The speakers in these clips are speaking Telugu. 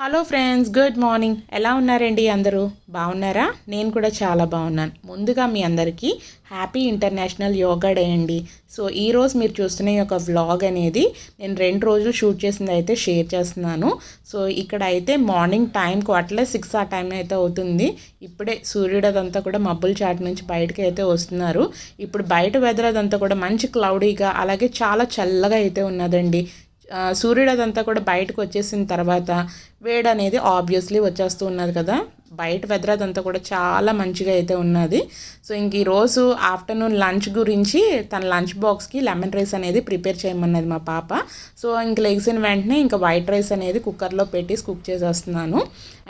హలో ఫ్రెండ్స్ గుడ్ మార్నింగ్ ఎలా ఉన్నారండి అందరూ? బాగున్నారా? నేను కూడా చాలా బాగున్నాను. ముందుగా మీ అందరికీ హ్యాపీ ఇంటర్నేషనల్ యోగా డే అండి. సో ఈరోజు మీరు చూస్తున్న ఈ యొక్క వ్లాగ్ అనేది నేను రెండు రోజులు షూట్ చేసింది అయితే షేర్ చేస్తున్నాను. సో ఇక్కడ అయితే మార్నింగ్ టైంకు అట్లే సిక్స్ ఆ టైం అయితే అవుతుంది. ఇప్పుడే సూర్యుడు అదంతా కూడా మబ్బుల చాటు నుంచి బయటకి అయితే వస్తున్నారు. ఇప్పుడు బయట వెదర్ అదంతా కూడా మంచి క్లౌడీగా అలాగే చాలా చల్లగా అయితే ఉన్నదండి. సూర్యుడు అదంతా కూడా బయటకు వచ్చేసిన తర్వాత వేడి అనేది ఆబ్వియస్లీ వచ్చేస్తూ ఉన్నది కదా. బయట వెదర్ అదంతా కూడా చాలా మంచిగా అయితే ఉన్నది. సో ఇంక ఈరోజు ఆఫ్టర్నూన్ లంచ్ గురించి తన లంచ్ బాక్స్కి లెమన్ రైస్ అనేది ప్రిపేర్ చేయమన్నది మా పాప. సో ఇంక లెగ్సిన వెంటనే ఇంకా వైట్ రైస్ అనేది కుక్కర్లో పెట్టి కుక్ చేసేస్తున్నాను.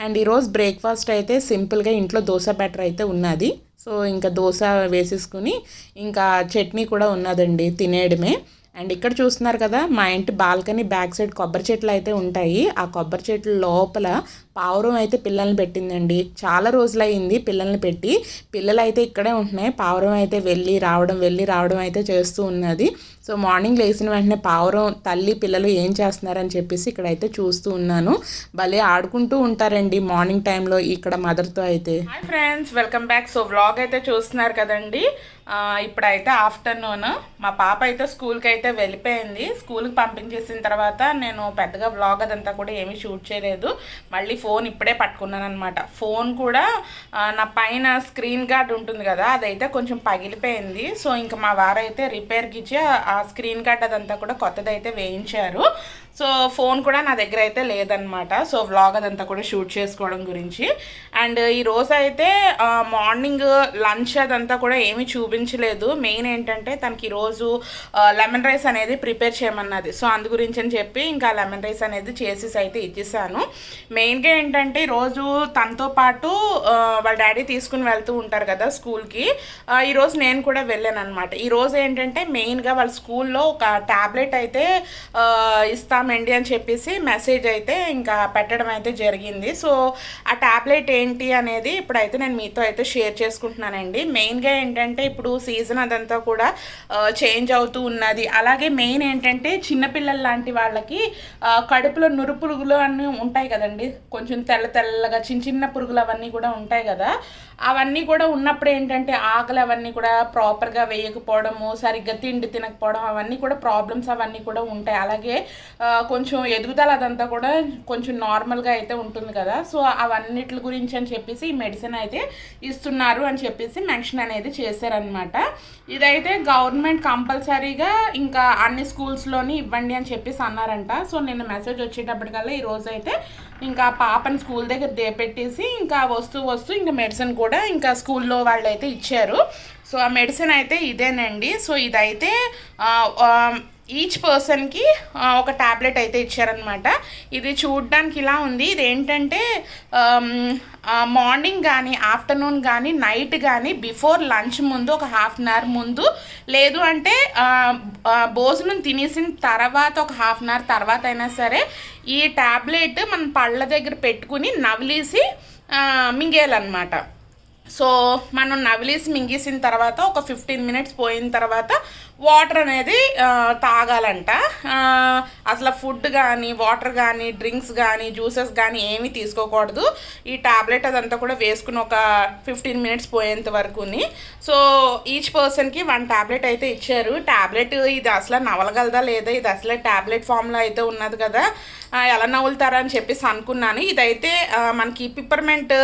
అండ్ ఈరోజు బ్రేక్ఫాస్ట్ అయితే సింపుల్గా ఇంట్లో దోశ బ్యాటర్ అయితే ఉన్నది. సో ఇంకా దోశ వేసేసుకుని ఇంకా చట్నీ కూడా ఉన్నదండి తినేయడమే. అండ్ ఇక్కడ చూస్తున్నారు కదా మా ఇంటి బాల్కనీ బ్యాక్ సైడ్ కొబ్బరి చెట్లు అయితే ఉంటాయి. ఆ కొబ్బరి చెట్ల లోపల పావురం అయితే పిల్లల్ని పెట్టిందండి. చాలా రోజులైంది పిల్లల్ని పెట్టి. పిల్లలు అయితే ఇక్కడే ఉంటున్నాయి. పావురం అయితే వెళ్ళి రావడం వెళ్ళి రావడం అయితే చేస్తూ ఉన్నది. సో మార్నింగ్ లేచిన వెంటనే పావురం తల్లి పిల్లలు ఏం చేస్తున్నారని చెప్పేసి ఇక్కడైతే చూస్తూ ఉన్నాను. భలే ఆడుకుంటూ ఉంటారండి మార్నింగ్ టైంలో ఇక్కడ మదర్తో అయితే. Hi friends welcome back. So vlog అయితే చూస్తున్నారు కదండి. ఇప్పుడైతే ఆఫ్టర్నూన్. మా పాప అయితే స్కూల్కి అయితే వెళ్ళిపోయింది. స్కూల్కి పంపించేసిన తర్వాత నేను పెద్దగా వ్లాగ్ అదంతా కూడా ఏమీ షూట్ చేయలేదు. మళ్ళీ ఫోన్ ఇప్పుడే పట్టుకున్నాను అనమాట ఫోన్ కూడా నా పైన స్క్రీన్ గార్డ్ ఉంటుంది కదా అదైతే కొంచెం పగిలిపోయింది. సో ఇంకా మా వారైతే రిపేర్కి ఇచ్చి ఆ- ఆ స్క్రీన్ గార్డ్ అదంతా కూడా కొత్తదైతే వేయించారు. సో ఫోన్ కూడా నా దగ్గర అయితే లేదనమాట సో వ్లాగ్ అదంతా కూడా షూట్ చేసుకోవడం గురించి. అండ్ ఈ రోజు అయితే మార్నింగ్ లంచ్ అదంతా కూడా ఏమీ చూపించలేదు. మెయిన్ ఏంటంటే తనకి ఈరోజు లెమన్ రైస్ అనేది ప్రిపేర్ చేయమన్నది. సో అందు గురించి అని చెప్పి ఇంకా లెమన్ రైస్ అనేది చేసేసి అయితే ఇచ్చేసాను. మెయిన్గా ఏంటంటే ఈరోజు తనతో పాటు వాళ్ళ డాడీ తీసుకుని వెళ్తూ ఉంటారు కదా స్కూల్కి. ఈరోజు నేను కూడా వెళ్ళాను అనమాట ఈరోజు ఏంటంటే మెయిన్గా వాళ్ళ స్కూల్లో ఒక ట్యాబ్లెట్ అయితే ఇస్తాను ఇస్తామండి అని చెప్పేసి మెసేజ్ అయితే ఇంకా పెట్టడం అయితే జరిగింది. సో ఆ ట్యాబ్లెట్ ఏంటి అనేది ఇప్పుడైతే నేను మీతో అయితే షేర్ చేసుకుంటున్నానండి. మెయిన్గా ఏంటంటే ఇప్పుడు సీజన్ అదంతా కూడా చేంజ్ అవుతూ ఉన్నది. అలాగే మెయిన్ ఏంటంటే చిన్నపిల్లల లాంటి వాళ్ళకి కడుపులో నురు పురుగులు అన్నీ ఉంటాయి కదండి. కొంచెం తెల్ల తెల్లగా చిన్న చిన్న పురుగులు అవన్నీ కూడా ఉంటాయి కదా. అవన్నీ కూడా ఉన్నప్పుడు ఏంటంటే ఆకలి అవన్నీ కూడా ప్రాపర్గా వేయకపోవడము సరిగ్గా తిండి తినకపోవడం అవన్నీ కూడా ప్రాబ్లమ్స్ అవన్నీ కూడా ఉంటాయి. అలాగే కొంచెం ఎదుగుదల అదంతా కూడా కొంచెం నార్మల్గా అయితే ఉంటుంది కదా. సో అవన్నిటి గురించి అని చెప్పేసి ఈ మెడిసిన్ అయితే ఇస్తున్నారు అని చెప్పేసి మెన్షన్ అనేది చేశారనమాట ఇదైతే గవర్నమెంట్ కంపల్సరీగా ఇంకా అన్ని స్కూల్స్లోని ఇవ్వండి అని చెప్పేసి అన్నారంట. సో నిన్న మెసేజ్ వచ్చేటప్పటికల్లా ఈ రోజు అయితే ఇంకా పాపని స్కూల్ దగ్గర దేపెట్టేసి ఇంకా వస్తూ వస్తూ ఇంకా మెడిసిన్ కూడా కూడా ఇంకా స్కూల్లో వాళ్ళు అయితే ఇచ్చారు. సో ఆ మెడిసిన్ అయితే ఇదేనండి. సో ఇదైతే ఈచ్ పర్సన్కి ఒక ట్యాబ్లెట్ అయితే ఇచ్చారనమాట ఇది చూడ్డానికి ఇలా ఉంది. ఇది ఏంటంటే మార్నింగ్ కానీ ఆఫ్టర్నూన్ కానీ నైట్ కానీ బిఫోర్ లంచ్ ముందు ఒక హాఫ్ అన్ అవర్ ముందు లేదు అంటే భోజనం తినేసిన తర్వాత ఒక హాఫ్ అన్ అవర్ తర్వాత అయినా సరే ఈ ట్యాబ్లెట్ మన పళ్ళ దగ్గర పెట్టుకుని నవలేసి మింగేయాలన్నమాట. సో మనం నవిలేసి మింగేసిన తర్వాత ఒక ఫిఫ్టీన్ మినిట్స్ పోయిన తర్వాత వాటర్ అనేది తాగాలంట. అసలు ఫుడ్ కానీ వాటర్ కానీ డ్రింక్స్ కానీ జ్యూసెస్ కానీ ఏమీ తీసుకోకూడదు. ఈ టాబ్లెట్ అదంతా కూడా వేసుకుని ఒక ఫిఫ్టీన్ మినిట్స్ పోయేంత వరకుని. సో ఈచ్ పర్సన్కి వన్ టాబ్లెట్ అయితే ఇచ్చారు. ట్యాబ్లెట్ ఇది అసలు నవలగలదా లేదా? ఇది అసలే ట్యాబ్లెట్ ఫామ్లో అయితే ఉన్నది కదా. ఎలా నవ్వులుతారా అని చెప్పేసి అనుకున్నాను. ఇదైతే మనకి పిప్పర్మెంట్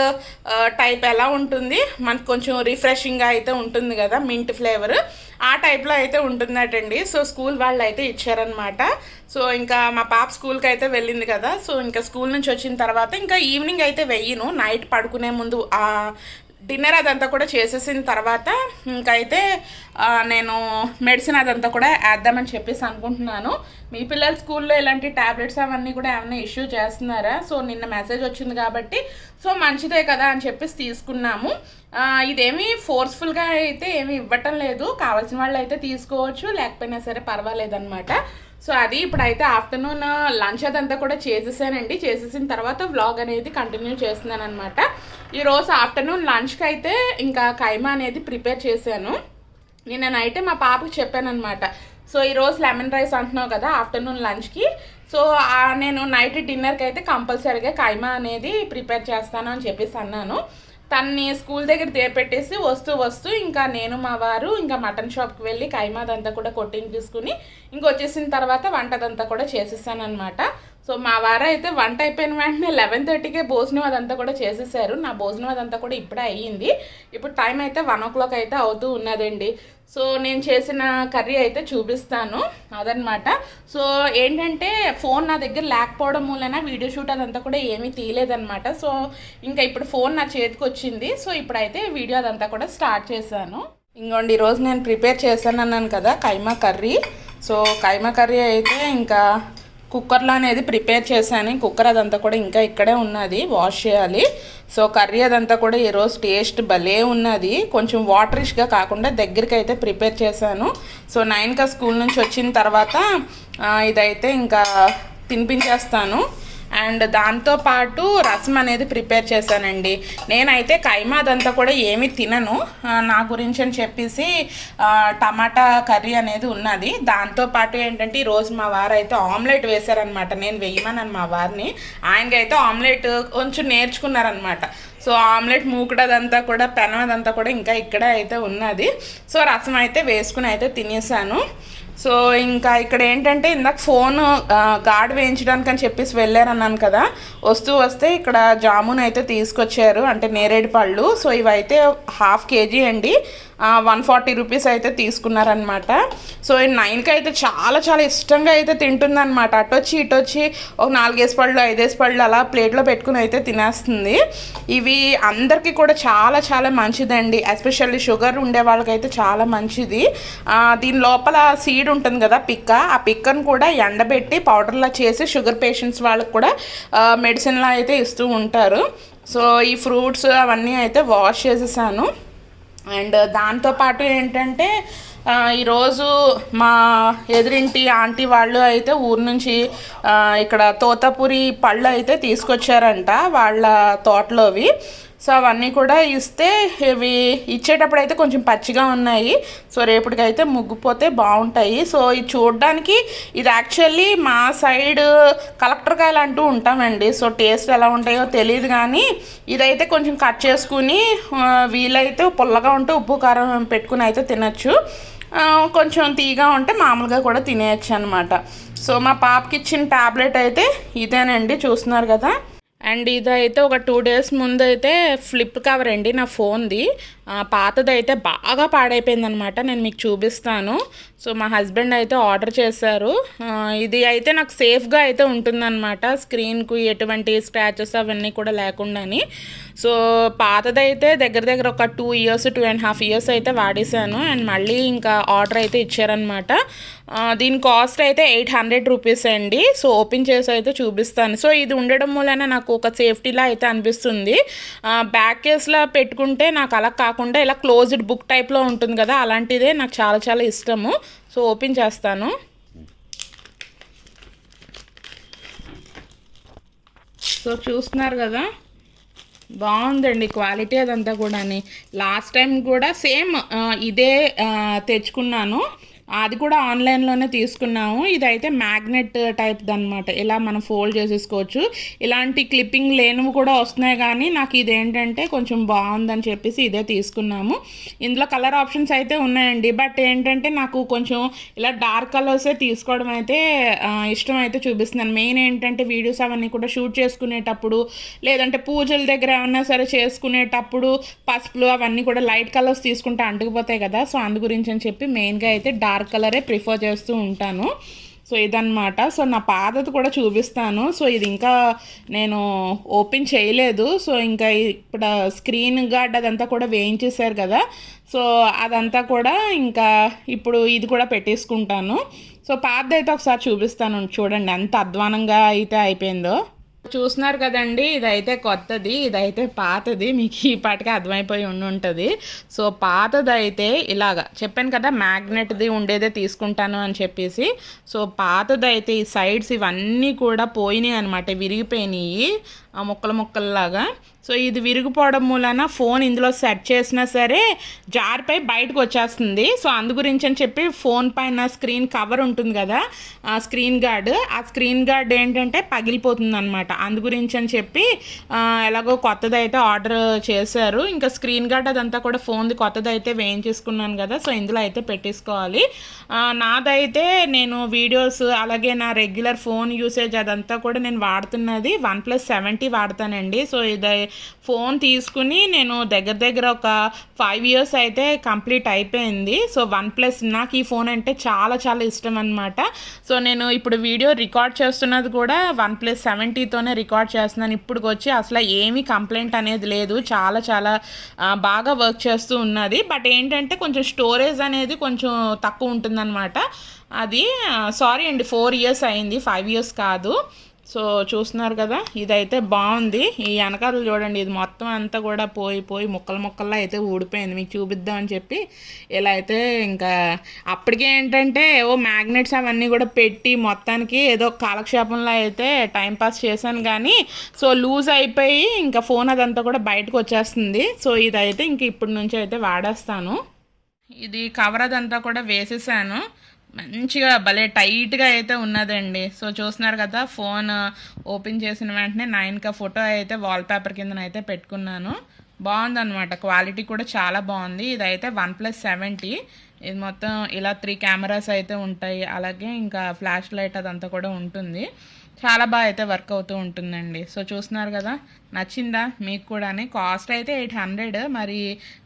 టైప్ ఎలా ఉంటుంది మనకు కొంచెం రిఫ్రెషింగ్గా అయితే ఉంటుంది కదా మింట్ ఫ్లేవర్ ఆ టైప్లో అయితే ఉంటుందటండి. సో స్కూల్ వాళ్ళు అయితే ఇచ్చారనమాట సో ఇంకా మా పాప స్కూల్కి అయితే వెళ్ళింది కదా. సో ఇంకా స్కూల్ నుంచి వచ్చిన తర్వాత ఇంకా ఈవినింగ్ అయితే వెయ్యను. నైట్ పడుకునే ముందు ఆ డిన్నర్ అదంతా కూడా చేసేసిన తర్వాత ఇంకైతే నేను మెడిసిన్ అదంతా కూడా వేద్దామని చెప్పేసి అనుకుంటున్నాను. మీ పిల్లల స్కూల్లో ఇలాంటి టాబ్లెట్స్ అవన్నీ కూడా ఏమైనా ఇష్యూ చేస్తున్నారా? సో నిన్న మెసేజ్ వచ్చింది కాబట్టి సో మంచిదే కదా అని చెప్పేసి తీసుకున్నాము. ఇదేమీ ఫోర్స్ఫుల్గా అయితే ఏమీ ఇవ్వటం లేదు. కావాల్సిన వాళ్ళు అయితే తీసుకోవచ్చు లేకపోయినా సరే పర్వాలేదన్నమాట. సో అది ఇప్పుడైతే ఆఫ్టర్నూన్ లంచ్ అదంతా కూడా చేసేసానండి. చేసేసిన తర్వాత వ్లాగ్ అనేది కంటిన్యూ చేస్తున్నాను అనమాట ఈరోజు ఆఫ్టర్నూన్ లంచ్కి అయితే ఇంకా కైమా అనేది ప్రిపేర్ చేశాను. నిన్న నైటే మా పాపకి చెప్పాను అనమాట సో ఈరోజు లెమన్ రైస్ అంటున్నావు కదా ఆఫ్టర్నూన్ లంచ్కి. సో నేను నైట్ డిన్నర్కి అయితే కంపల్సరీగా కైమా అనేది ప్రిపేర్ చేస్తాను అని చెప్పేసి అన్నాను. తన్ని స్కూల్ దగ్గర దేపెట్టేసి వస్తూ వస్తూ ఇంకా నేను మా వారు ఇంకా మటన్ షాప్కి వెళ్ళి కైమాదంతా కూడా కొట్టింగ్ తీసుకుని ఇంకొచ్చేసిన తర్వాత వంటదంతా కూడా చేసేసాను అనమాట సో మా వారు అయితే వంట అయిపోయిన వెంటనే లెవెన్ థర్టీకే భోజనం అదంతా కూడా చేసేసారు. నా భోజనం అదంతా కూడా ఇప్పుడే అయ్యింది. ఇప్పుడు టైం అయితే వన్ ఓ క్లాక్ అయితే అవుతూ ఉన్నదండి. సో నేను చేసిన కర్రీ అయితే చూపిస్తాను అదనమాట. సో ఏంటంటే ఫోన్ నా దగ్గర లేకపోవడం మూలన వీడియో షూట్ అదంతా కూడా ఏమీ తీయలేదనమాట. సో ఇంకా ఇప్పుడు ఫోన్ నా చేతికి వచ్చింది. సో ఇప్పుడైతే వీడియో అదంతా కూడా స్టార్ట్ చేశాను. ఇంకోండి ఈరోజు నేను ప్రిపేర్ చేశాను అన్నాను కదా కైమా కర్రీ. సో కైమా కర్రీ అయితే ఇంకా కుక్కర్లో అనేది ప్రిపేర్ చేశాను. కుక్కర్ అదంతా కూడా ఇంకా ఇక్కడే ఉన్నది వాష్ చేయాలి. సో కర్రీ అదంతా కూడా ఈరోజు టేస్ట్ భలే ఉన్నది. కొంచెం వాటరిష్గా కాకుండా దగ్గరికి అయితే ప్రిపేర్ చేశాను. సో నైన్కా స్కూల్ నుంచి వచ్చిన తర్వాత ఇదైతే ఇంకా తినిపించేస్తాను. అండ్ దాంతోపాటు రసం అనేది ప్రిపేర్ చేశానండి. నేనైతే కైమా అదంతా కూడా ఏమి తినను. నా గురించి అని చెప్పేసి టమాటా కర్రీ అనేది ఉన్నది. దాంతో పాటు ఏంటంటే ఈరోజు మా వారు అయితే ఆమ్లెట్ వేశారనమాట నేను వేయమన్నాను మా వారిని. ఆయనకైతే ఆమ్లెట్ కొంచెం నేర్చుకున్నారనమాట సో ఆమ్లెట్ మూకుడదంతా కూడా పెనం అదంతా కూడా ఇంకా ఇక్కడే అయితే ఉన్నది. సో రసం అయితే వేసుకుని అయితే తినేసాను. సో ఇంకా ఇక్కడ ఏంటంటే ఇందాక ఫోన్ గాడ్ వేయించడానికి అని చెప్పేసి వెళ్ళారన్నాను కదా. వస్తూ వస్తే ఇక్కడ జామున్ అయితే తీసుకొచ్చారు అంటే నేరేడు పళ్ళు. సో ఇవైతే హాఫ్ కేజీ అండి. వన్ ఫార్టీ రూపీస్ అయితే తీసుకున్నారనమాట సో నైన్కి అయితే చాలా చాలా ఇష్టంగా అయితే తింటుందన్నమాట. అటొచ్చి ఇటొచ్చి ఒక నాలుగేసి పళ్ళు ఐదేసి పళ్ళు అలా ప్లేట్లో పెట్టుకుని అయితే తినేస్తుంది. ఇవి అందరికీ కూడా చాలా చాలా మంచిదండి. ఎస్పెషల్లీ షుగర్ ఉండే వాళ్ళకైతే చాలా మంచిది. దీని లోపల సీడ్ ఉంటుంది కదా పిక్క. ఆ పిక్కను కూడా ఎండబెట్టి పౌడర్లా చేసి షుగర్ పేషెంట్స్ వాళ్ళకి కూడా మెడిసిన్లా అయితే ఇస్తూ ఉంటారు. సో ఈ ఫ్రూట్స్ అవన్నీ అయితే వాష్ చేసేసాను. అండ్ దాంతోపాటు ఏంటంటే ఈరోజు మా ఎదురింటి ఆంటీ వాళ్ళు అయితే ఊరు నుంచి ఇక్కడ తోతపురి పళ్ళు అయితే తీసుకొచ్చారంట వాళ్ళ తోటలోవి. సో అవన్నీ కూడా ఇస్తే ఇవి ఇచ్చేటప్పుడు అయితే కొంచెం పచ్చిగా ఉన్నాయి. సో రేపటికైతే ముగ్గిపోతే బాగుంటాయి. సో ఇది చూడడానికి ఇది యాక్చువల్లీ మా సైడ్ కలెక్టర్ కాయలు అంటూ ఉంటామండి. సో టేస్ట్ ఎలా ఉంటాయో తెలియదు కానీ ఇదైతే కొంచెం కట్ చేసుకుని వీలైతే పుల్లగా ఉంటే ఉప్పు కారం పెట్టుకుని అయితే తినచ్చు. కొంచెం తీగా ఉంటే మామూలుగా కూడా తినేయచ్చు అనమాట సో మా పాపకి ఇచ్చిన ట్యాబ్లెట్ అయితే ఇదేనండి. చూస్తున్నారు కదా? అండ్ ఇదైతే ఒక టూ డేస్ ముందు అయితే ఫ్లిప్ కవర్ అండి నా ఫోన్ది. పాతది అయితే బాగా పాడైపోయిందనమాట నేను మీకు చూపిస్తాను. సో మా హస్బెండ్ అయితే ఆర్డర్ చేశారు. ఇది అయితే నాకు సేఫ్గా అయితే ఉంటుందన్నమాట స్క్రీన్కు ఎటువంటి స్క్రాచెస్ అవన్నీ కూడా లేకుండాని. సో పాతదైతే దగ్గర దగ్గర ఒక two years two and half years అయితే వాడేశాను. అండ్ మళ్ళీ ఇంకా ఆర్డర్ అయితే ఇచ్చారనమాట దీని కాస్ట్ అయితే ఎయిట్ హండ్రెడ్ రూపీస్ అండి. సో ఓపెన్ చేసి అయితే చూపిస్తాను. సో ఇది ఉండడం వలన నాకు ఒక సేఫ్టీలా అయితే అనిపిస్తుంది. బ్యాక్ కేస్లో పెట్టుకుంటే నాకు అలా కాకుండా ఇలా క్లోజ్డ్ బుక్ టైప్లో ఉంటుంది కదా అలాంటిదే నాకు చాలా చాలా ఇష్టము. సో ఓపెన్ చేస్తాను. సో చూస్తున్నారు కదా? బాగుందండి క్వాలిటీ అదంతా కూడా లాస్ట్ టైం కూడా సేమ్ ఇదే తెచ్చుకున్నాను. అది కూడా ఆన్లైన్లోనే తీసుకున్నాము. ఇదైతే మ్యాగ్నెట్ టైప్ అనమాట ఇలా మనం ఫోల్డ్ చేసేసుకోవచ్చు. ఇలాంటి క్లిప్పింగ్ లేనివి కూడా వస్తున్నాయి కానీ నాకు ఇదేంటంటే కొంచెం బాగుందని చెప్పేసి ఇదే తీసుకున్నాము. ఇందులో కలర్ ఆప్షన్స్ అయితే ఉన్నాయండి. బట్ ఏంటంటే నాకు కొంచెం ఇలా డార్క్ కలర్సే తీసుకోవడం అయితే ఇష్టం అయితే చూపిస్తున్నాను. మెయిన్ ఏంటంటే వీడియోస్ అవన్నీ కూడా షూట్ చేసుకునేటప్పుడు లేదంటే పూజల దగ్గర ఏమన్నా సరే చేసుకునేటప్పుడు పసుపులు అవన్నీ కూడా లైట్ కలర్స్ తీసుకుంటే అంటుకుపోతాయి కదా. సో అందు గురించి అని చెప్పి మెయిన్గా అయితే డార్క్ డార్క్ కలరే ప్రిఫర్ చేస్తూ ఉంటాను. సో ఇదన్నమాట. సో నా పాతది కూడా చూపిస్తాను. సో ఇది ఇంకా నేను ఓపెన్ చేయలేదు. సో ఇంకా ఇప్పుడు స్క్రీన్ గార్డ్ అదంతా కూడా వేయించేశారు కదా. సో అదంతా కూడా ఇంకా ఇప్పుడు ఇది కూడా పెట్టేసుకుంటాను. సో పాతది అయితే ఒకసారి చూపిస్తాను. చూడండి ఎంత అధ్వానంగా అయితే అయిపోయిందో. చూస్తున్నారు కదండి ఇదైతే కొత్తది ఇదైతే పాతది మీకు ఈ పాటికి అర్థమైపోయి ఉండి ఉంటుంది సో పాతది అయితే ఇలాగా చెప్పాను కదా మ్యాగ్నెట్ది ఉండేదే తీసుకుంటాను అని చెప్పేసి. సో పాతది అయితే ఈ సైడ్స్ ఇవన్నీ కూడా పోయినాయి అనమాట విరిగిపోయినాయి. ముక్కలు ముక్కల్లాగా. సో ఇది విరిగిపోవడం మూలన ఫోన్ ఇందులో సెట్ చేసినా సరే జార్పై బయటకు వచ్చేస్తుంది. సో అందు గురించి అని చెప్పి ఫోన్ పైన స్క్రీన్ కవర్ ఉంటుంది కదా ఆ స్క్రీన్ గార్డ్. ఆ స్క్రీన్ గార్డ్ ఏంటంటే పగిలిపోతుంది అనమాట అందు గురించి అని చెప్పి ఎలాగో కొత్తది అయితే ఆర్డర్ చేశారు. ఇంకా స్క్రీన్ గార్డ్ అదంతా కూడా ఫోన్ది కొత్తది అయితే వేయించేసుకున్నాను కదా సో ఇందులో అయితే పెట్టేసుకోవాలి. నాదైతే నేను వీడియోస్ అలాగే నా రెగ్యులర్ ఫోన్ యూసేజ్ అదంతా కూడా నేను వాడుతున్నది వన్ ప్లస్ సెవెన్ సెవెంటీ వాడతానండి. సో ఇది ఫోన్ తీసుకుని నేను దగ్గర దగ్గర ఒక ఫైవ్ ఇయర్స్ అయితే కంప్లీట్ అయిపోయింది. సో వన్ ప్లస్ నాకు ఈ ఫోన్ అంటే చాలా చాలా ఇష్టం అనమాట సో నేను ఇప్పుడు వీడియో రికార్డ్ చేస్తున్నది కూడా వన్ ప్లస్ సెవెంటీతోనే రికార్డ్ చేస్తున్నాను. ఇప్పటికి వచ్చి అసలు ఏమీ కంప్లైంట్ అనేది లేదు. చాలా చాలా బాగా వర్క్ చేస్తూ ఉన్నది. బట్ ఏంటంటే కొంచెం స్టోరేజ్ అనేది కొంచెం తక్కువ ఉంటుందన్నమాట. అది సారీ అండి ఫోర్ ఇయర్స్ అయింది. ఫైవ్ ఇయర్స్ కాదు. సో చూస్తున్నారు కదా ఇదైతే బాగుంది. ఈ వెనకాల చూడండి ఇది మొత్తం అంతా కూడా పోయి పోయి ముక్కలు ముక్కల్లో అయితే ఊడిపోయింది. మీకు చూపిద్దామని చెప్పి ఇలా అయితే ఇంకా అప్పటికే ఏంటంటే ఓ మ్యాగ్నెట్స్ అవన్నీ కూడా పెట్టి మొత్తానికి ఏదో కాలక్షేపంలో అయితే టైంపాస్ చేశాను కానీ సో లూజ్ అయిపోయి ఇంకా ఫోన్ అదంతా కూడా బయటకు వచ్చేస్తుంది. సో ఇదైతే ఇంక ఇప్పటి నుంచి అయితే వాడేస్తాను. ఇది కవర్ అదంతా కూడా వేసేసాను. మంచిగా భలే టైట్గా అయితే ఉన్నదండి. సో చూస్తున్నారు కదా ఫోన్ ఓపెన్ చేసిన వెంటనే నైన్కా ఫోటో అయితే వాల్పేపర్ కింద అయితే పెట్టుకున్నాను. బాగుందన్నమాట. క్వాలిటీ కూడా చాలా బాగుంది. ఇదైతే వన్ ప్లస్ సెవెంటీ. ఇది మొత్తం ఇలా త్రీ కెమెరాస్ అయితే ఉంటాయి. అలాగే ఇంకా ఫ్లాష్ లైట్ అదంతా కూడా ఉంటుంది. చాలా బాగా అయితే వర్క్ అవుతూ ఉంటుందండి. సో చూస్తున్నారు కదా నచ్చిందా? మీకు కూడా కాస్ట్ అయితే ఎయిట్ హండ్రెడ్. మరి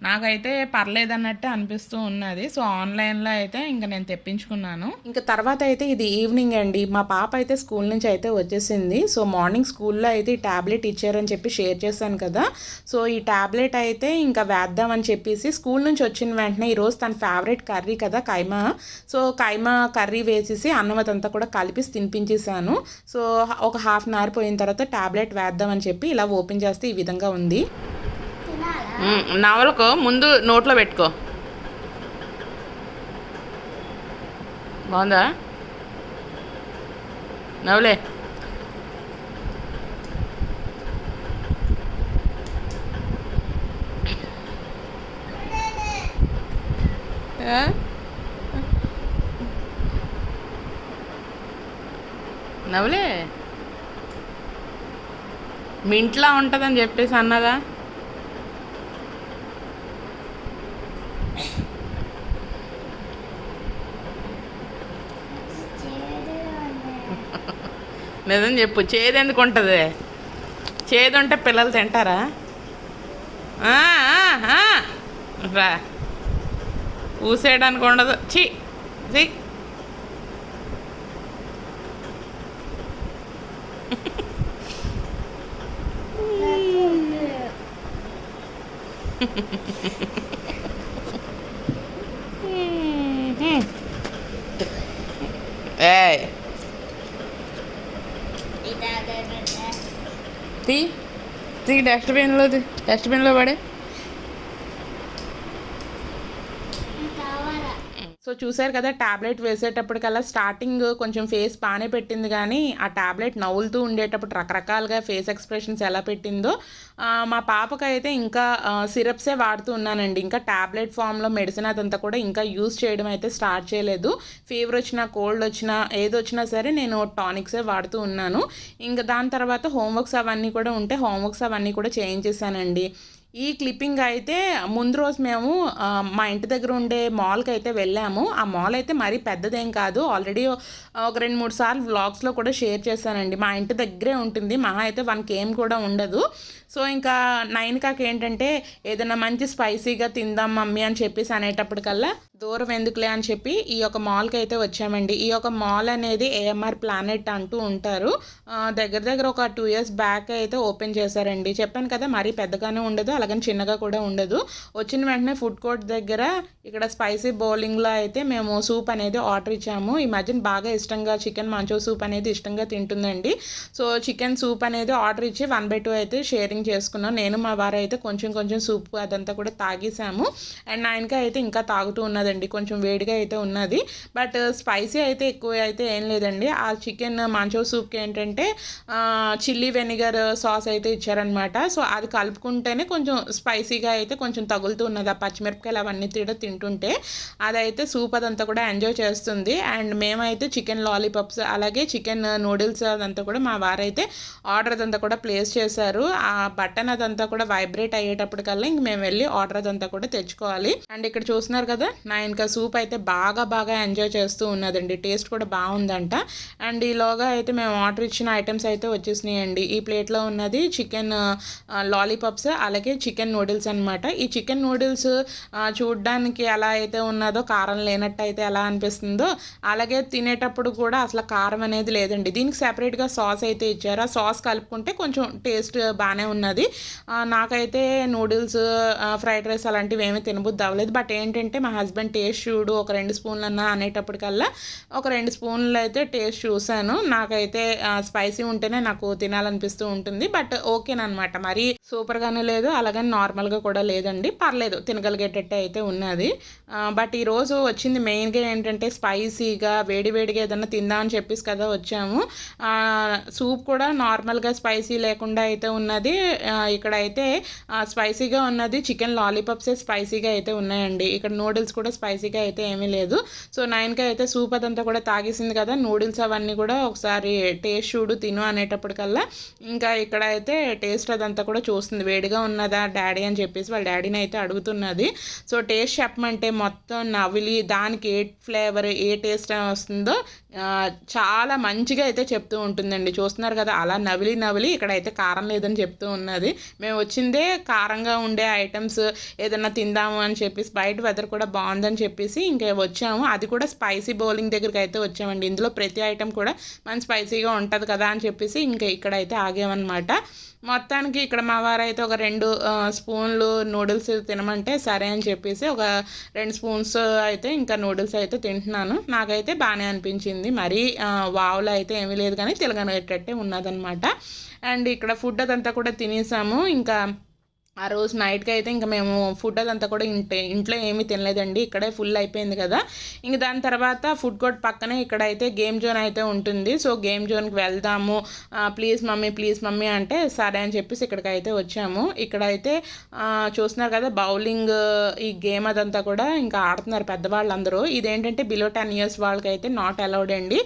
నాకైతే పర్లేదన్నట్టు అనిపిస్తూ ఉన్నది. సో ఆన్లైన్లో అయితే ఇంకా నేను తెప్పించుకున్నాను. ఇంకా తర్వాత అయితే ఇది ఈవినింగ్ అండి. మా పాప అయితే స్కూల్ నుంచి అయితే వచ్చేసింది. సో మార్నింగ్ స్కూల్లో అయితే ఈ ట్యాబ్లెట్ ఇచ్చారని చెప్పి షేర్ చేశాను కదా. సో ఈ ట్యాబ్లెట్ అయితే ఇంకా వేద్దామని చెప్పేసి స్కూల్ నుంచి వచ్చిన వెంటనే ఈరోజు తన ఫేవరెట్ కర్రీ కదా కైమా. సో కైమా కర్రీ వేసేసి అన్నం అదంతా కూడా కలిపి తినిపించేసాను సో ఒక హాఫ్ అన్ అవర్ పోయిన తర్వాత ట్యాబ్లెట్ వేద్దామని చెప్పి ఇలా ఓపెన్ చేస్తే ఈ విధంగా ఉంది. నవలకు ముందు నోట్లో పెట్టుకో. బాగుందా? నవలే. నవలే. మీ ఇంట్లో ఉంటుందని చెప్పేసి అన్నదా? నిజం చెప్పు చేదు ఎందుకు ఉంటుంది? చేదు ఉంటే పిల్లలు తింటారా? రా. ఊసేయడానికి ఉండదు. చి చి ఏయ్ తీ తీ డస్ట్బిన్లో డస్ట్బిన్లో పడే సో చూసారు కదా ట్యాబ్లెట్ వేసేటప్పటికల్లా స్టార్టింగ్ కొంచెం ఫేస్ బాగానే పెట్టింది కానీ ఆ ట్యాబ్లెట్ నవ్వులుతూ ఉండేటప్పుడు రకరకాలుగా ఫేస్ ఎక్స్ప్రెషన్స్ ఎలా పెట్టిందో మా పాపకైతే ఇంకా సిరప్సే వాడుతూ ఉన్నానండి. ఇంకా ట్యాబ్లెట్ ఫామ్లో మెడిసిన్ అదంతా కూడా ఇంకా యూస్ చేయడం అయితే స్టార్ట్ చేయలేదు. ఫీవర్ వచ్చినా కోల్డ్ వచ్చినా ఏది వచ్చినా సరే నేను టానిక్సే వాడుతూ ఉన్నాను. ఇంకా దాని తర్వాత హోంవర్క్స్ అవన్నీ కూడా ఉంటే హోంవర్క్స్ అవన్నీ కూడా చేయించేసానండి ఈ క్లిప్పింగ్ అయితే ముందు రోజు మేము మా ఇంటి దగ్గర ఉండే మాల్కి అయితే వెళ్ళాము. ఆ మాల్ అయితే మరీ పెద్దదేం కాదు. ఆల్రెడీ ఒక రెండు మూడు సార్లు వ్లాగ్స్లో కూడా షేర్ చేశానండి. మా ఇంటి దగ్గరే ఉంటుంది. మహా అయితే వన్ కేమ్ కూడా ఉండదు. సో ఇంకా నైన్ కాక ఏంటంటే ఏదైనా మంచి స్పైసీగా తిందాం మమ్మీ అని చెప్పేసి అనేటప్పటికల్లా దూరం ఎందుకులే అని చెప్పి ఈ యొక్క మాల్కి అయితే వచ్చామండి. ఈ యొక్క మాల్ అనేది ఏఎంఆర్ ప్లానెట్ అంటూ ఉంటారు. దగ్గర దగ్గర ఒక టూ ఇయర్స్ బ్యాక్ అయితే ఓపెన్ చేశారండి. చెప్పాను కదా మరీ పెద్దగానే ఉండదు. అలాగని చిన్నగా కూడా ఉండదు. వచ్చిన వెంటనే ఫుడ్ కోర్ట్ దగ్గర ఇక్కడ స్పైసీ బౌలింగ్లో అయితే మేము సూప్ అనేది ఆర్డర్ ఇచ్చాము. ఈ మధ్యన బాగా ఇష్టంగా చికెన్ మంచో సూప్ అనేది ఇష్టంగా తింటుందండి. సో చికెన్ సూప్ అనేది ఆర్డర్ ఇచ్చి వన్ బై టూ అయితే షేరింగ్ చేసుకున్నాం. నేను మా వారు అయితే కొంచెం కొంచెం సూప్ అదంతా కూడా తాగేసాము. అండ్ ఆయనకి అయితే ఇంకా తాగుతూ ఉన్నదండి. కొంచెం వేడిగా అయితే ఉన్నది. బట్ స్పైసీ అయితే ఎక్కువ అయితే ఏం లేదండి. ఆ చికెన్ మంచో సూప్కి ఏంటంటే చిల్లీ వెనిగర్ సాస్ అయితే ఇచ్చారనమాట సో అది కలుపుకుంటేనే కొంచెం స్పైసీగా అయితే కొంచెం తగులుతూ ఉన్నది. ఆ పచ్చిమిరపకాయలు అవన్నీ తిడ తింటుంటే అదైతే సూప్ అదంతా కూడా ఎంజాయ్ చేస్తుంది. అండ్ మేమైతే చికెన్ లాలీపాప్స్ అలాగే చికెన్ నూడిల్స్ అదంతా కూడా మా వారైతే ఆర్డర్ అదంతా కూడా ప్లేస్ చేశారు. ఆ బటన్ అదంతా కూడా వైబ్రేట్ అయ్యేటప్పటికల్లా ఇంక మేము వెళ్ళి ఆర్డర్ అదంతా కూడా తెచ్చుకోవాలి. అండ్ ఇక్కడ చూస్తున్నారు కదా నా ఇంకా సూప్ అయితే బాగా బాగా ఎంజాయ్ చేస్తూ ఉన్నదండి. టేస్ట్ కూడా బాగుందంట. అండ్ ఈలోగా అయితే మేము ఆర్డర్ ఇచ్చిన ఐటమ్స్ అయితే వచ్చేసినాయండి. ఈ ప్లేట్లో ఉన్నది చికెన్ లాలీపాప్స్ అలాగే చికెన్ నూడిల్స్ అనమాట ఈ చికెన్ నూడిల్స్ చూడడానికి ఎలా అయితే ఉన్నదో కారం లేనట్టు అయితే ఎలా అనిపిస్తుందో అలాగే తినేటప్పుడు కూడా అసలు కారం అనేది లేదండి. దీనికి సెపరేట్గా సాస్ అయితే ఇచ్చారు. ఆ సాస్ కలుపుకుంటే కొంచెం టేస్ట్ బాగానే ఉన్నది. నాకైతే నూడిల్స్ ఫ్రైడ్ రైస్ అలాంటివి ఏమీ తినబుద్ది అవ్వలేదు. బట్ ఏంటంటే మా హస్బెండ్ టేస్ట్ చూడు ఒక రెండు స్పూన్లు అన్న అనేటప్పటికల్లా ఒక రెండు స్పూన్లు అయితే టేస్ట్ చూశాను. నాకైతే స్పైసీ ఉంటేనే నాకు తినాలనిపిస్తూ ఉంటుంది. బట్ ఓకేనమాట మరి సూపర్గానే లేదు. అలాగని నార్మల్గా కూడా లేదండి. పర్లేదు తినగలిగేటట్టు అయితే ఉన్నది. బట్ ఈరోజు వచ్చింది మెయిన్గా ఏంటంటే స్పైసీగా వేడివేడిగా ఏదన్నా తిందామని చెప్పేసి కదా వచ్చాము. సూప్ కూడా నార్మల్గా స్పైసీ లేకుండా అయితే ఉన్నది. ఇక్కడ అయితే స్పైసీగా ఉన్నది. చికెన్ లాలీపాప్సే స్పైసీగా అయితే ఉన్నాయండి. ఇక్కడ నూడిల్స్ కూడా స్పైసీగా అయితే ఏమీ లేదు. సో నైన్కి అయితే సూప్ అదంతా కూడా తాగేసింది కదా. నూడిల్స్ అవన్నీ కూడా ఒకసారి టేస్ట్ చూడు తిను అనేటప్పటికల్లా. ఇంకా ఇక్కడ అయితే టేస్ట్ అదంతా కూడా చూస్తుంది. వేడిగా ఉన్నది డాడీ అని చెప్పేసి వాళ్ళ డాడీని అయితే అడుగుతున్నది. సో టేస్ట్ చెప్పమంటే మొత్తం నవిలి దానికి ఏ ఫ్లేవర్ ఏ టేస్ట్ వస్తుందో చాలా మంచిగా అయితే చెప్తూ ఉంటుందండి. చూస్తున్నారు కదా అలా నవిలి నవిలి ఇక్కడైతే కారం లేదని చెప్తూ ఉన్నది. మేము వచ్చిందే కారంగా ఉండే ఐటమ్స్ ఏదన్నా తిందాము అని చెప్పేసి బయట వెదర్ కూడా బాగుందని చెప్పేసి ఇంకా వచ్చాము. అది కూడా స్పైసీ బౌలింగ్ దగ్గరికి అయితే వచ్చామండి. ఇందులో ప్రతి ఐటమ్ కూడా మంచి స్పైసీగా ఉంటుంది కదా అని చెప్పేసి ఇంకా ఇక్కడైతే ఆగామన్నమాట. మొత్తానికి ఇక్కడ మా వారు అయితే ఒక రెండు స్పూన్లు నూడిల్స్ తినమంటే సరే అని చెప్పేసి ఒక రెండు స్పూన్స్ అయితే ఇంకా నూడిల్స్ అయితే తింటున్నాను. నాకైతే బాగానే అనిపించింది. మరీ వావ్లో అయితే ఏమీ లేదు కానీ తిరగనేటట్టే ఉన్నదనమాట అండ్ ఇక్కడ ఫుడ్ అదంతా కూడా తినేసాము. ఇంకా ఆ రోజు నైట్కి అయితే ఇంకా మేము ఫుడ్ అదంతా కూడా ఇంటే ఇంట్లో ఏమీ తినలేదండి. ఇక్కడే ఫుల్ అయిపోయింది కదా. ఇంక దాని తర్వాత ఫుడ్ కోర్ట్ పక్కనే ఇక్కడైతే గేమ్ జోన్ అయితే ఉంటుంది. సో గేమ్ జోన్కి వెళ్దాము. ప్లీజ్ మమ్మీ ప్లీజ్ మమ్మీ అంటే సరే అని చెప్పేసి ఇక్కడికి అయితే వచ్చాము. ఇక్కడైతే చూస్తున్నారు కదా బౌలింగ్ ఈ గేమ్ అదంతా కూడా ఇంకా ఆడుతున్నారు పెద్దవాళ్ళందరూ. ఇదేంటంటే బిలో టెన్ ఇయర్స్ వాళ్ళకి అయితే నాట్ అలౌడ్ అండి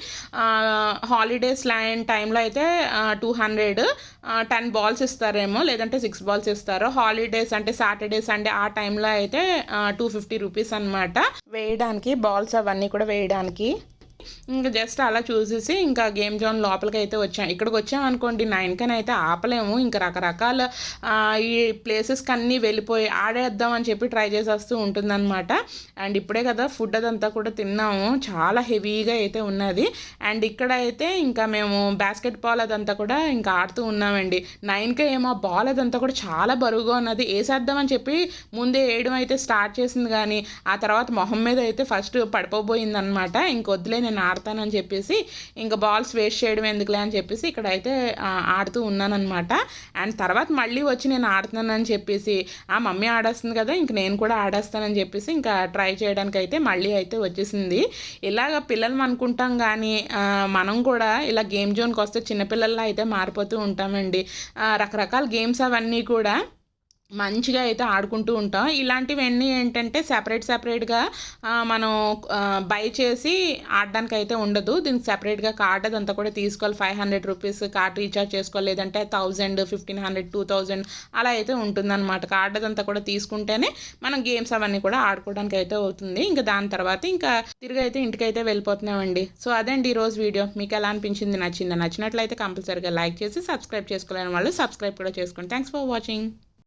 హాలిడేస్ లైన్ టైంలో అయితే టూ హండ్రెడ్ టెన్ బాల్స్ ఇస్తారేమో లేదంటే సిక్స్ బాల్స్ ఇస్తారు హాలిడేస్ అంటే సాటర్డే సండే ఆ టైంలో అయితే టూ ఫిఫ్టీ రూపీస్ అనమాట వేయడానికి బాల్స్ అవన్నీ కూడా వేయడానికి. ఇంకా జస్ట్ అలా చూసేసి ఇంకా గేమ్ జోన్ లోపలికి అయితే వచ్చాం ఇక్కడికి వచ్చామనుకోండి నైన్కని అయితే ఆపలేము. ఇంకా రకరకాల ఈ ప్లేసెస్కి అన్నీ వెళ్ళిపోయి ఆడేద్దాం అని చెప్పి ట్రై చేసేస్తూ ఉంటుందన్నమాట. అండ్ ఇప్పుడే కదా ఫుడ్ అదంతా కూడా తిన్నాము. చాలా హెవీగా అయితే ఉన్నది. అండ్ ఇక్కడ అయితే ఇంకా మేము బాస్కెట్ బాల్ అదంతా కూడా ఇంకా ఆడుతూ ఉన్నామండి. నైన్కే ఏమో బాల్ అదంతా కూడా చాలా బరువుగా ఉన్నది. వేసేద్దామని చెప్పి ముందే వేయడం అయితే స్టార్ట్ చేసింది కానీ ఆ తర్వాత మొహం మీద అయితే ఫస్ట్ పడిపోబోయిందనమాట ఇంకొద్దులే నేను ఆడతానని చెప్పేసి ఇంకా బాల్స్ వేస్ట్ చేయడం ఎందుకులే అని చెప్పేసి ఇక్కడ అయితే ఆడుతూ ఉన్నానమాట అండ్ తర్వాత మళ్ళీ వచ్చి నేను ఆడుతున్నానని చెప్పేసి ఆ మమ్మీ ఆడేస్తుంది కదా ఇంక నేను కూడా ఆడేస్తానని చెప్పేసి ఇంకా ట్రై చేయడానికి అయితే మళ్ళీ అయితే వచ్చేసింది. ఇలాగ పిల్లలు అనుకుంటాం కానీ మనం కూడా ఇలా గేమ్ జోన్కి వస్తే చిన్నపిల్లల్లో అయితే మారిపోతూ ఉంటామండి. రకరకాల గేమ్స్ అవన్నీ కూడా మంచిగా అయితే ఆడుకుంటూ ఉంటాం. ఇలాంటివన్నీ ఏంటంటే సపరేట్ సపరేట్గా మనం బై చేసి ఆడడానికి అయితే ఉండదు. దీనికి సపరేట్గా కార్డ్ అదంతా కూడా తీసుకోవాలి. Five hundred rupees card recharge చేసుకోవాలి. లేదంటే thousand fifteen hundred two thousand అలా అయితే ఉంటుందన్నమాట. కార్డ్ అదంతా కూడా తీసుకుంటేనే మనం గేమ్స్ అవన్నీ కూడా ఆడుకోవడానికి అయితే అవుతుంది. ఇంకా దాని తర్వాత ఇంకా తిరిగి అయితే ఇంటికైతే వెళ్ళిపోతున్నామండి. సో అదండి ఈరోజు వీడియో. మీకు ఎలా అనిపించింది? నచ్చింది? నచ్చినట్లయితే కంపల్సరీగా లైక్ చేసి సబ్స్క్రైబ్ చేసుకోలేని వాళ్ళు సబ్స్క్రైబ్ కూడా చేసుకోండి. Thanks for watching